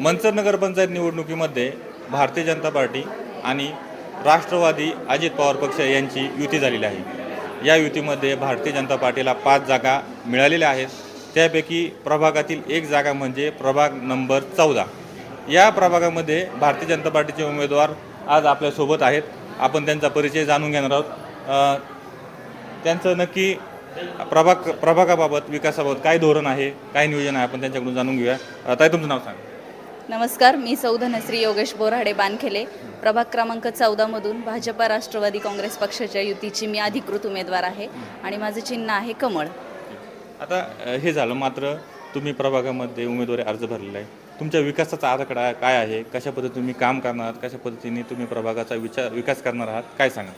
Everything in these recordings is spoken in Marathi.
मंचर नगरपंचायत निवडणुकीमध्ये भारतीय जनता पार्टी आणि राष्ट्रवादी अजित पवार पक्ष यांची युती झालेली आहे. या युतीमध्ये भारतीय जनता पार्टीला पाच जागा मिळालेल्या आहेत. त्यापैकी प्रभागातील एक जागा म्हणजे प्रभाग नंबर चौदा. या प्रभागामध्ये भारतीय जनता पार्टीचे उमेदवार आज आपल्यासोबत आहेत. आपण त्यांचा परिचय जाणून घेणार आहोत. त्यांचं नक्की प्रभाग प्रभागाबाबत विकासाबाबत काय धोरण आहे काय नियोजन आहे आपण त्यांच्याकडून जाणून घेऊया. ताई तुमचं नाव सांगा. नमस्कार मी सौधनश्री योगेश बोराडे बानखेले. प्रभाग क्रमांक चौदामधून भाजपा राष्ट्रवादी काँग्रेस पक्षाच्या युतीची मी अधिकृत उमेदवार आहे आणि माझं चिन्ह आहे कमळ. आता हे झालं मात्र तुम्ही प्रभागामध्ये उमेदवारी अर्ज भरलेला आहे. तुमच्या विकासाचा आराखडा काय आहे? कशा पद्धतीने तुम्ही काम करणार आहात? कशा पद्धतीने तुम्ही प्रभागाचा विचार विकास करणार आहात? काय सांगा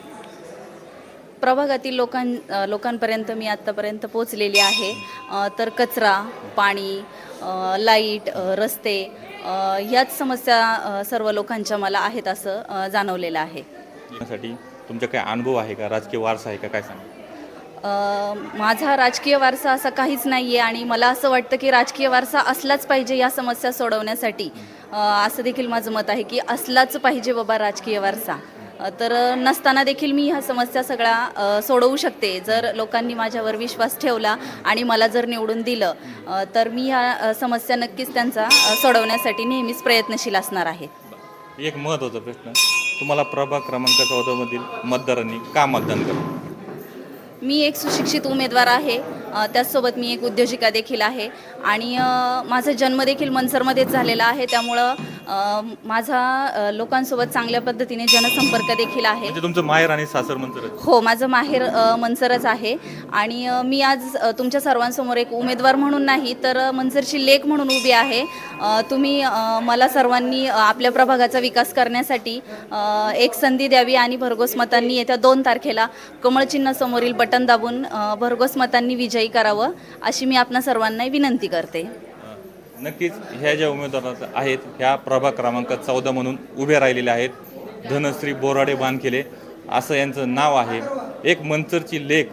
प्रभागातील लोकां लोकांपर्यंत मी आत्तापर्यंत पोचलेली आहे. तर कचरा पाणी लाइट रस्ते ह्याच समस्या सर्व लोकांच्या मला आहेत असं जाणवलेलं आहे. यासाठी तुमचा काय अनुभव आहे का? राजकीय वारसा आहे का? काय सांगा? माझा राजकीय वारसा असा काहीच नाही आहे आणि मला असं वाटतं की राजकीय वारसा असलाच पाहिजे या समस्या सोडवण्यासाठी. असं देखील माझं मत आहे की असलाच पाहिजे बाबा राजकीय वारसा. तर नसताना देखील मी ह्या समस्या सगळ्या सोडवू शकते. जर लोकांनी माझ्यावर विश्वास ठेवला आणि मला जर निवडून दिलं तर मी ह्या समस्या नक्कीच त्यांचा सोडवण्यासाठी नेहमीच प्रयत्नशील असणार आहे. एक महत्त्वाचा प्रश्न. तुम्हाला प्रभाग क्रमांक चौदामधील मतदारांनी का मतदान करा मी एक सुशिक्षित उमेदवार आहे. त्याचसोबत मी एक उद्योजिका देखील आहे. आणि माझा जन्म देखील मनसरमध्येच झालेला आहे. त्यामुळं माझा लोकांसोबत चांगल्या पद्धतीने जनसंपर्क देखील आहे. म्हणजे तुमचं माहेर आणि सासर मंत्र हो माझं माहेर मनसरच आहे. आणि मी आज तुमच्या सर्वांसमोर एक उमेदवार म्हणून नाही तर मनसरची लेख म्हणून उभी आहे. तुम्ही मला सर्वांनी आपल्या प्रभागाचा विकास करण्यासाठी एक संधी द्यावी आणि भरघोस मतांनी येत्या दोन तारखेला कमळ चिन्ह समोरील बटन दाबून भरघोस मतांनी विजयी करावं अशी मी आपणा सर्वांना विनंती करते. नक्कीच ह्या ज्या उमेदवार आहेत ह्या प्रभाग क्रमांक चौदा म्हणून उभे राहिलेले आहेत. धनश्री बोराडे बानखेले असं यांचं नाव आहे. एक मंचरची लेख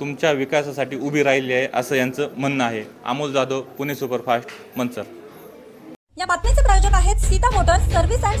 तुमच्या विकासासाठी उभी राहिली आहे असं यांचं म्हणणं आहे. अमोल जाधव पुणे सुपरफास्ट मंचर. या बातमीचे प्रायोजक आहेत Sita motors service and